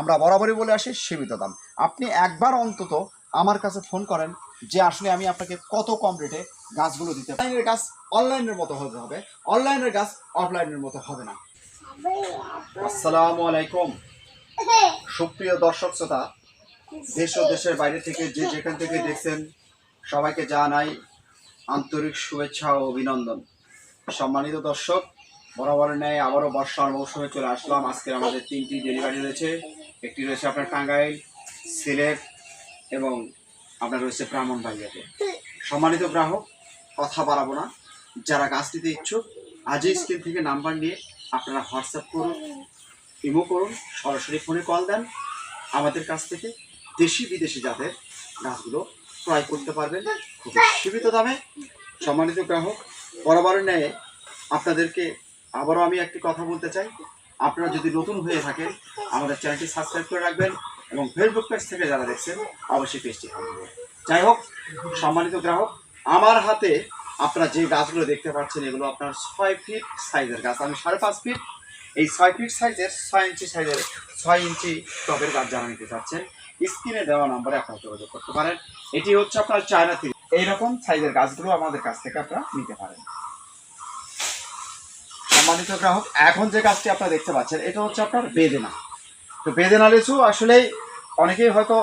আমরা বরাবরই বলে আসি, সীমিত দাম। আপনি একবার অন্তত আমার কাছে ফোন করেন যে, আসলে আমি আপনাকে কত কম রেটে গাছগুলো দিতে অনলাইনের গাছ অনলাইনের মতো হতে হবে। অনলাইনের গাছ অফলাইনের মতো হবে না। আসসালামু আলাইকুম। সুপ্রিয় দর্শক শ্রোতা, দেশ ও দেশের বাইরে থেকে যে যেখান থেকে দেখছেন, সবাইকে জানাই আন্তরিক শুভেচ্ছা ও অভিনন্দন। সম্মানিত দর্শক বরাবর ন্যায় আবারও বর্ষার মৌসুমে চলে আসলাম। আজকে আমাদের তিনটি ডেলিভারি রয়েছে। একটি রয়েছে আপনার টাঙ্গাইল, সিলেট এবং আপনার রয়েছে ব্রাহ্মণবাড়িয়াতে সম্মানিত গ্রাহক, কথা বাড়াবো না। যারা গাছ নিতে ইচ্ছুক, আজই স্ক্রিন থেকে নাম্বার নিয়ে আপনারা হোয়াটসঅ্যাপ করুন, ইমো করুন, সরাসরি ফোনে কল দেন। আমাদের কাছ থেকে দেশি বিদেশি জাতের গাছগুলো ক্রয় করতে পারবেন খুব সীমিত দামে। সম্মানিত গ্রাহক বরাবর ন্যায় আপনাদেরকে আবারও আমি একটি কথা বলতে চাই। আপনারা যদি নতুন হয়ে থাকেন, আমাদের চ্যানেলটি সাবস্ক্রাইব করে রাখবেন এবং ফেসবুক পেজ থেকে যারা দেখছেন, অবশ্যই পেজটি যাই হোক, সম্মানিত গ্রাহক, আমার হাতে আপনারা যে গাছগুলো দেখতে পাচ্ছেন, এগুলো আপনার ছয় ফিট সাইজের গাছ। আমি সাড়ে পাঁচ ফিট এই ছয় ফিট সাইজের ছয় ইঞ্চি সাইজের ছয় ইঞ্চি টবের গাছ যারা নিতে চাচ্ছেন, স্ক্রিনে দেওয়া নম্বরে আপনারা যোগাযোগ করতে পারেন। এটি হচ্ছে আপনার চায়না থ্রি এইরকম সাইজের গাছগুলো আমাদের কাছ থেকে আপনারা নিতে পারেন। সম্মানিত গ্রাহক, এখন যে গাছটি আপনারা দেখতে পাচ্ছেন, এটা হচ্ছে আপনার বেদেনা। তো বেদেনা লিচু আসলেই অনেকেই হয়তো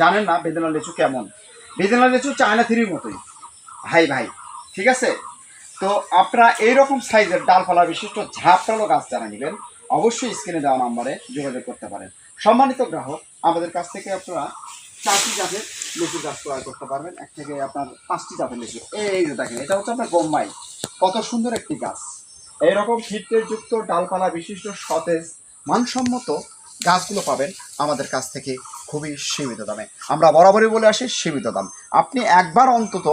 জানেন না বেদেনা লিচু কেমন। বেদেনা লিচু চায়না থ্রির মতোই। ভাই ভাই, ঠিক আছে? তো আপনারা এইরকম সাইজের ডালপালা বিশিষ্ট ঝাপটালো গাছ যারা নেবেন, অবশ্যই স্ক্রিনে দেওয়া নাম্বারে যোগাযোগ করতে পারেন। সম্মানিত গ্রাহক, আমাদের কাছ থেকে আপনারা চারটি জাতের লিচু গাছ ক্রয় করতে পারবেন। এক থেকে আপনার পাঁচটি জাতের লিচু। এই যে দেখেন, এটা হচ্ছে আপনার বোম্বাই। কত সুন্দর একটি গাছ। এইরকম যুক্ত ডালপালা বিশিষ্ট সতেজ, মানসম্মত গাছগুলো পাবেন আমাদের কাছ থেকে খুবই সীমিত দামে। আমরা বরাবরই বলে আসি সীমিত দাম। আপনি একবার অন্তত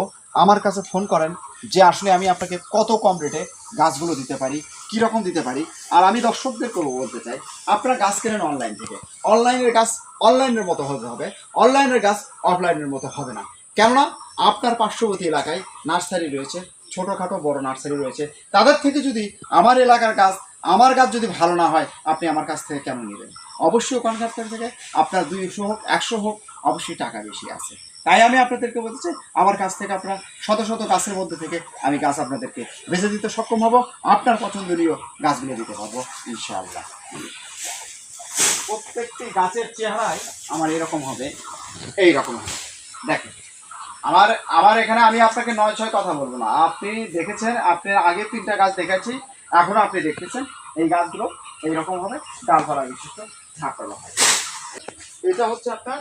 আমার কাছে ফোন করেন যে, আসলে আমি আপনাকে কত কম রেটে গাছগুলো দিতে পারি কী রকম দিতে পারি? আর আমি দর্শকদের দর্শকদেরকে বলতে চাই, আপনারা গাছ কেনেন অনলাইন থেকে? অনলাইনের গাছ অনলাইনের মতো হতে হবে, অনলাইনের গাছ অফলাইনের মতো হবে না। কেননা, আপনার পার্শ্ববর্তী এলাকায় নার্সারি রয়েছে ছোটোখাটো বড় নার্সারি রয়েছে। তাদের থেকে যদি আমার এলাকার গাছ আমার গাছ যদি ভালো না হয়, আপনি আমার কাছ থেকে কেন নেবেন? অবশ্যই ওখানকার থেকে। আপনার দুইশো হোক, একশো হোক, অবশ্যই টাকা বেশি আছে। তাই আমি আপনাদেরকে বলতে চাই, আমার কাছ থেকে আপনার শত শত গাছের মধ্যে থেকে আমি গাছ আপনাদেরকে বেছে দিতে সক্ষম হব। আপনার পছন্দনীয় গাছগুলো দিতে পারব, ইনশাআল্লাহ। প্রত্যেকটি গাছের চেহারায় আমার এরকম হবে এই রকম হবে। দেখেন আমার আমার এখানে আমি আপনাকে নয়, ছয় কথা বলব না। আপনি দেখেছেন, আপনি আগে তিনটা গাছ দেখেছি এখন আপনি দেখেছেন এই গাছগুলো এইরকম হবে ডালপালা বিশিষ্ট ঝাঁকানো হয়। এটা হচ্ছে আপনার,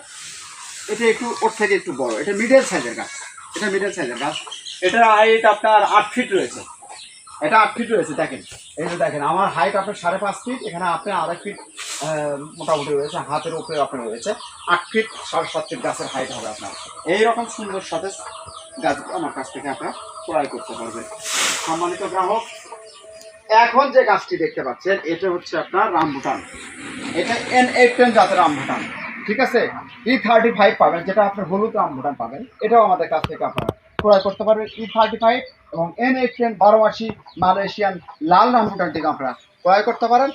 এটা একটু, ওর থেকে একটু বড়। এটা মিডল সাইজের গাছ। এটা মিডল সাইজের গাছ। এটা হাইট আপনার আট ফিট রয়েছে। এটা আট ফিট রয়েছে, দেখেন। এই যে দেখেন, আমার হাইট আপনার সাড়ে পাঁচ ফিট এখানে আপনার আড়াই ফিট মোটামুটি রয়েছে, হাতের উপরে আপনার রয়েছে। আট ফিট সাড়ে সাত ফিট গাছের হাইট হবে আপনার। এইরকম সুন্দর সাথে গাছগুলো আমার কাছ থেকে আপনার ক্রয় করতে পারবেন। সম্মানিত গ্রাহক, এখন যে গাছটি দেখতে পাচ্ছেন, এটা হচ্ছে আপনার রামভুটান। এটা এন এইট টেন জাতের রামভুটান, ঠিক আছে? ই থার্টি ফাইভ পাবেন, যেটা আপনার হলুদ রামভুটান পাবেন। এটাও আমাদের কাছ থেকে আপনারা ক্রয় করতে পারবেন। ই থার্টি ফাইভ এবং এন এইট টেন বারো মাসি মালয়েশিয়ান লাল রামভুটানটিকে আপনারা ক্রয় করতে পারেন।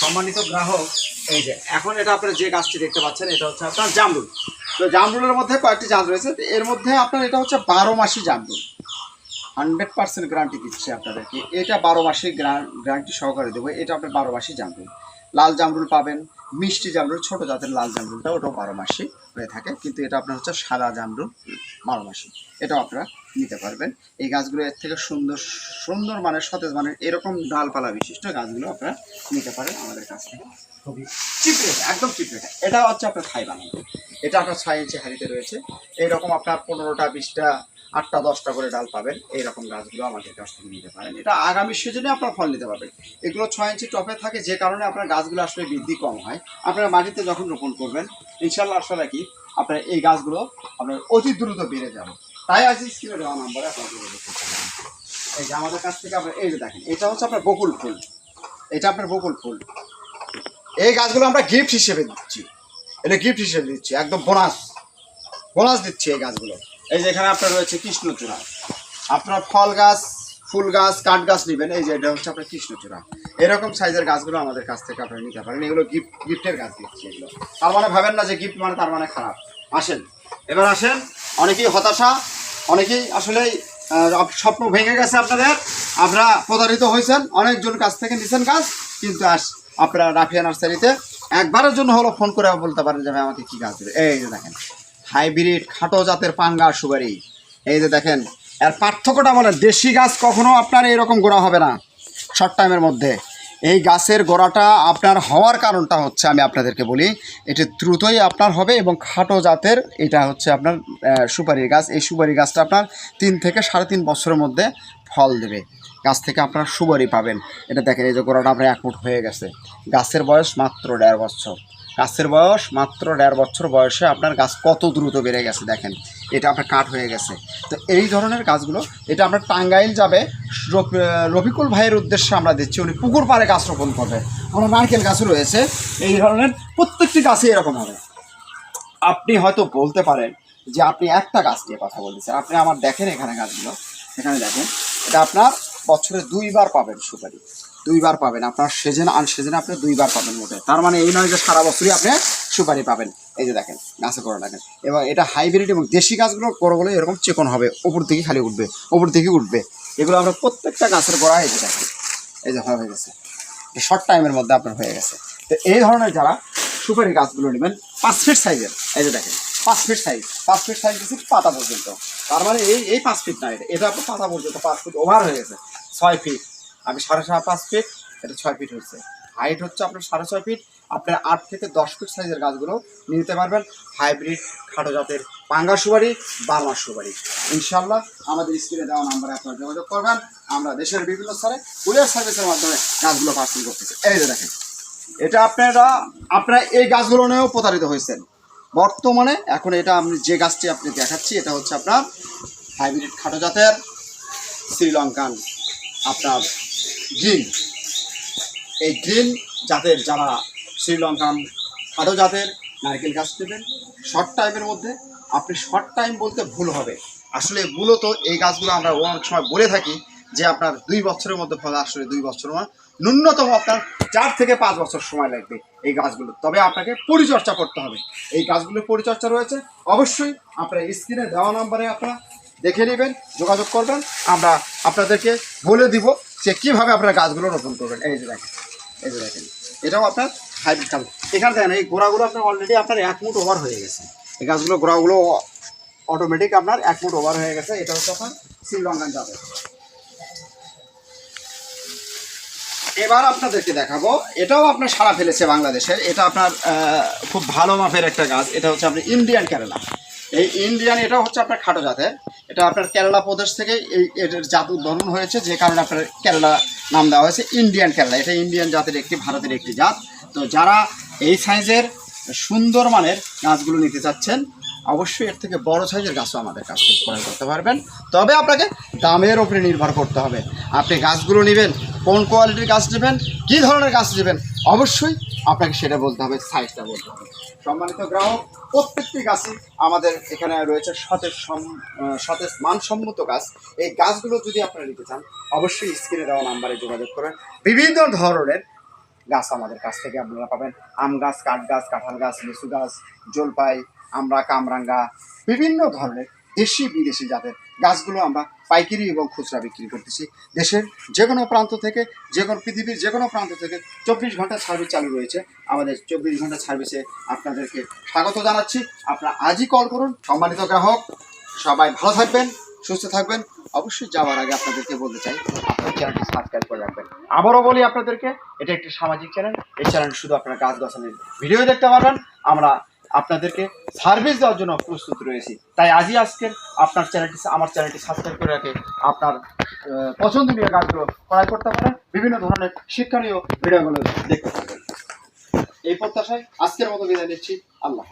সম্মানিত গ্রাহক, এই যে, এখন এটা আপনারা যে গাছটি দেখতে পাচ্ছেন, এটা হচ্ছে আপনার জামরুল। তো জামরুলের মধ্যে কয়েকটি জাত রয়েছে এর মধ্যে আপনার এটা হচ্ছে বারো মাসি জামরুল। হান্ড্রেড পার্সেন্ট গ্যারান্টি দিচ্ছি আপনাদেরকে। এটা বারো মাসে গ্যারান্টি সহকারে দেবো, এটা আপনার বারো মাসি জামরুল। লাল জামরুল পাবেন মিষ্টি জামরুল ছোট জাতের লাল জামরুলটা ওটাও বারো মাসি হয়ে থাকে। কিন্তু এটা আপনার হচ্ছে সাদা জামরুল বারো মাসি। এটাও আপনারা নিতে পারবেন। এই গাছগুলো এর থেকে সুন্দর সুন্দর মানের সতেজ মানের এরকম ডালপালা বিশিষ্ট গাছগুলো আপনারা নিতে পারেন আমাদের কাছ থেকে। খুবই। চিপ রেটে একদম চিপ রেটে এটা হচ্ছে আপনার থাই বানানো এটা আপনার ছয় ইঞ্চি হাড়িতে রয়েছে। এইরকম আপনার পনেরোটা বিশটা আটটা, দশটা করে ডাল পাবেন। এইরকম গাছগুলো আমাদের কাছ থেকে নিতে পারেন। এটা আগামী সিজনে আপনার ফল নিতে পারবেন। এগুলো ছয় ইঞ্চি টপে থাকে, যে কারণে আপনার গাছগুলো আসলে বৃদ্ধি কম হয়। আপনারা মাটিতে যখন রোপণ করবেন ইনশাল্লাহ আসলে কি আপনার এই গাছগুলো আপনার অতি দ্রুত বেড়ে যাবে। তাই আজ স্ক্রিনে দেওয়া নাম্বারে আপনার এই যে আমাদের কাছ থেকে আপনার, এই যে দেখেন, এটা হচ্ছে আপনার বকুল ফুল। এটা আপনার বকুল ফুল। এই গাছগুলো আমরা গিফট হিসেবে দিচ্ছি। এটা গিফট হিসেবে দিচ্ছি, একদম বোনাস বোনাস দিচ্ছি এই গাছগুলো এই যে এখানে আপনার রয়েছে কৃষ্ণচূড়া। আপনার ফল গাছ, ফুল গাছ, কাঠ গাছ নেবেন, এই যে এটা হচ্ছে আপনার কৃষ্ণচূড়া। এরকম সাইজের গাছগুলো আমাদের কাছ থেকে আপনারা নিতে পারেন। এগুলো গিফট গিফটের গাছ দিচ্ছি এগুলো। তার মানে ভাবেন না যে গিফট মানে তার মানে খারাপ। আসেন। এবার আসেন। অনেকেই হতাশা, অনেকেই আসলে স্বপ্ন ভেঙে গেছে আপনাদের। আপনারা প্রতারিত হয়েছেন, অনেকজন কাছ থেকে নিছেন গাছ কিন্তু আস আপনারা রাফিয়া নার্সারিতে একবারের জন্য হলো ফোন করে বলতে পারেন যে আমাকে কি গাছ দেবে। এই যে দেখেন। হাইব্রিড খাটো জাতের পাঙ্গা সুপারি। এই যে দেখেন, এর পার্থক্যটা বলেন, দেশি গাছ কখনো আপনার এরকম গোড়া হবে না শর্ট টাইমের মধ্যে। এই গাছের গোড়াটা আপনার হওয়ার কারণটা হচ্ছে, আমি আপনাদেরকে বলি, এটি দ্রুতই আপনার হবে এবং খাটো জাতের এটা হচ্ছে আপনার সুপারি গাছ। এই সুপারি গাছটা আপনার তিন থেকে সাড়ে তিন বছরের মধ্যে ফল দেবে। গাছ থেকে আপনার সুপারি পাবেন। এটা দেখেন, এই যে গোড়াটা আপনার এক ফুট হয়ে গেছে। গাছের বয়স মাত্র দেড় বছর। গাছের বয়স মাত্র দেড় বছর বয়সে আপনার গাছ কত দ্রুত বেড়ে গেছে দেখেন, এটা আপনার কাঠ হয়ে গেছে। তো এই ধরনের গাছগুলো, এটা আপনার টাঙ্গাইল যাবে রফিকুল ভাইয়ের উদ্দেশ্যে আমরা দিচ্ছি, উনি পুকুর পাড়ে গাছ রোপণ করবে। আমরা নারকেল গাছও রয়েছে, এই ধরনের প্রত্যেকটি গাছই এরকম হবে। আপনি হয়তো বলতে পারেন যে আপনি একটা গাছ নিয়ে কথা বলতেছেন, আপনি আমার দেখেন এখানে গাছগুলো, এখানে দেখেন, এটা আপনার বছরে দুইবার পাবেন সুপারি। দুইবার পাবেন। আপনার সেজেন আন সেজেন আপনি দুইবার পাবেন মোটে। তার মানে এই নয় যে সারা বছরই আপনি সুপারি পাবেন। এই যে দেখেন, গাছে করে দেখেন। এবং এটা হাইব্রিড এবং দেশি গাছগুলো করগুলো এরকম চিকন হবে, উপর দিকে খালি উঠবে, উপর দিকে উঠবে। এগুলো আমরা প্রত্যেকটা গাছের গোড়া এই যে দেখেন, এই যে হয়ে গেছে। শর্ট টাইমের মধ্যে আপনার হয়ে গেছে। তো এই ধরনের যারা সুপারি গাছগুলো নেবেন, পাঁচ ফিট সাইজের এই যে দেখেন, পাঁচ ফিট সাইজ পাঁচ ফিট সাইজ দিচ্ছি পাতা পর্যন্ত। তার মানে এই এই পাঁচ ফিট না এটা এটা আপনার পাতা পর্যন্ত পাঁচ ফিট ওভার হয়ে গেছে, ছয় ফিট আমি সাড়ে সাড়ে পাঁচ ফিট এটা ছয় ফিট হচ্ছে। হাইট হচ্ছে আপনার সাড়ে ছয় ফিট আপনার আট থেকে দশ ফিট সাইজের গাছগুলো নিতে পারবেন। হাইব্রিড খাটো জাতের পাঙ্গা সুপারি বার্মা সুপারি। ইনশাল্লাহ আমাদের স্ক্রিনে দেওয়া নাম্বারে আপনারা যোগাযোগ করবেন। আমরা দেশের বিভিন্ন স্তরে কুরিয়ার সার্ভিসের মাধ্যমে গাছগুলো পার্সেল করতেছি। এই যে দেখেন, এটা আপনারা আপনারা এই গাছগুলো নিয়েও প্রতারিত হয়েছেন। বর্তমানে এখন এটা আমি যে গাছটি আপনি দেখাচ্ছি, এটা হচ্ছে আপনার হাইব্রিড খাটো জাতের শ্রীলঙ্কান আপনার গ্রিন। এই গ্রিন জাতের যারা শ্রীলঙ্কান খাটো জাতের, নারকেল গাছ নেবেন শর্ট টাইমের মধ্যে। আপনি শর্ট টাইম বলতে ভুল হবে। আসলে মূলত এই গাছগুলো আমরা অনেক সময় বলে থাকি যে আপনার দুই বছরের মধ্যে ফল আসলে দুই বছর না ন্যূনতম আপনার চার থেকে পাঁচ বছর সময় লাগবে এই গাছগুলো। তবে আপনাকে পরিচর্যা করতে হবে। এই গাছগুলোর পরিচর্যা রয়েছে। অবশ্যই আপনার স্ক্রিনে দেওয়া নাম্বারে আপনারা দেখে নেবেন, যোগাযোগ করবেন। আমরা আপনাদেরকে বলে দিব যে কীভাবে আপনার গাছগুলো রোপণ করবেন? এই যে দেখেন, এই যে দেখেন। এটাও আপনার হাইব্রিড কাল এখানে দেখেন, এই গোড়াগুলো আপনার অলরেডি আপনার এক মুট ওভার হয়ে গেছে। এই গাছগুলো, গোড়াগুলো অটোমেটিক আপনার এক মুট ওভার হয়ে গেছে। এটা হচ্ছে আপনার শ্রীলঙ্কান যাবে এবার আপনাদেরকে দেখাবো, এটাও আপনার সারা ফেলেছে বাংলাদেশের এটা আপনার খুব ভালো মাপের একটা গাছ। এটা হচ্ছে আপনার ইন্ডিয়ান কেরালা এই ইন্ডিয়ান এটা হচ্ছে আপনার খাটো জাতের। এটা আপনার কেরালা প্রদেশ থেকে এই এটার জাত উদ্ভাবন হয়েছে, যে কারণে আপনার কেরালা নাম দেওয়া হয়েছে ইন্ডিয়ান কেরালা। এটা ইন্ডিয়ান জাতের একটি, ভারতের একটি জাত। তো যারা এই সাইজের সুন্দর মানের গাছগুলো নিতে চাচ্ছেন, অবশ্যই এর থেকে বড় সাইজের গাছও আমাদের কাছ থেকে ক্রয় করতে পারবেন। তবে আপনাকে দামের ওপরে নির্ভর করতে হবে। আপনি গাছগুলো নেবেন কোন কোয়ালিটির গাছ নেবেন, কী ধরনের গাছ নেবেন, অবশ্যই আপনাকে সেটা বলতে হবে সাইজটা বলতে হবে। সম্মানিত গ্রাহক, প্রত্যেকটি গাছই আমাদের এখানে রয়েছে সতেজ সতেজ মানসম্মত গাছ। এই গাছগুলো যদি আপনারা নিতে চান, অবশ্যই স্ক্রিনে দেওয়া নাম্বারে যোগাযোগ করবেন। বিভিন্ন ধরনের গাছ আমাদের কাছ থেকে আপনারা পাবেন। আম গাছ, কাঠ গাছ, কাঁঠাল গাছ, লিচু গাছ, জলপাই আমরা কামরাঙ্গা, বিভিন্ন ধরনের দেশি বিদেশি জাতের গাছগুলো আমরা পাইকারি এবং খুচরা বিক্রি করতেছি। দেশের যে কোনো প্রান্ত থেকে যে কোনো পৃথিবীর যে কোনো প্রান্ত থেকে চব্বিশ ঘণ্টা সার্ভিস চালু রয়েছে। আমাদের চব্বিশ ঘণ্টা সার্ভিসে আপনাদেরকে স্বাগত জানাচ্ছি। আপনারা আজই কল করুন, সম্মানিত গ্রাহক। সবাই ভালো থাকবেন, সুস্থ থাকবেন। অবশ্যই যাওয়ার আগে আপনাদেরকে বলতে চাই, আপনার চ্যানেলটি সাবস্ক্রাইব করে রাখবেন। আবারও বলি আপনাদেরকে, এটা একটি সামাজিক চ্যানেল এই চ্যানেল শুধু আপনারা গাছ গাছালির ভিডিও দেখতে পারবেন। আমরা আপনাদেরকে সার্ভিস দেওয়ার জন্য প্রস্তুত রয়েছি। তাই আজই আজকের আপনার চ্যানেলটি আমার চ্যানেলটি সাবস্ক্রাইব করে রাখে আপনার পছন্দনীয় কাজগুলো ক্রয় করতে পারেন। বিভিন্ন ধরনের শিক্ষণীয় ভিডিওগুলো দেখতে এই প্রত্যাশায় আজকের মতো বিদায় নিচ্ছি। আল্লাহ।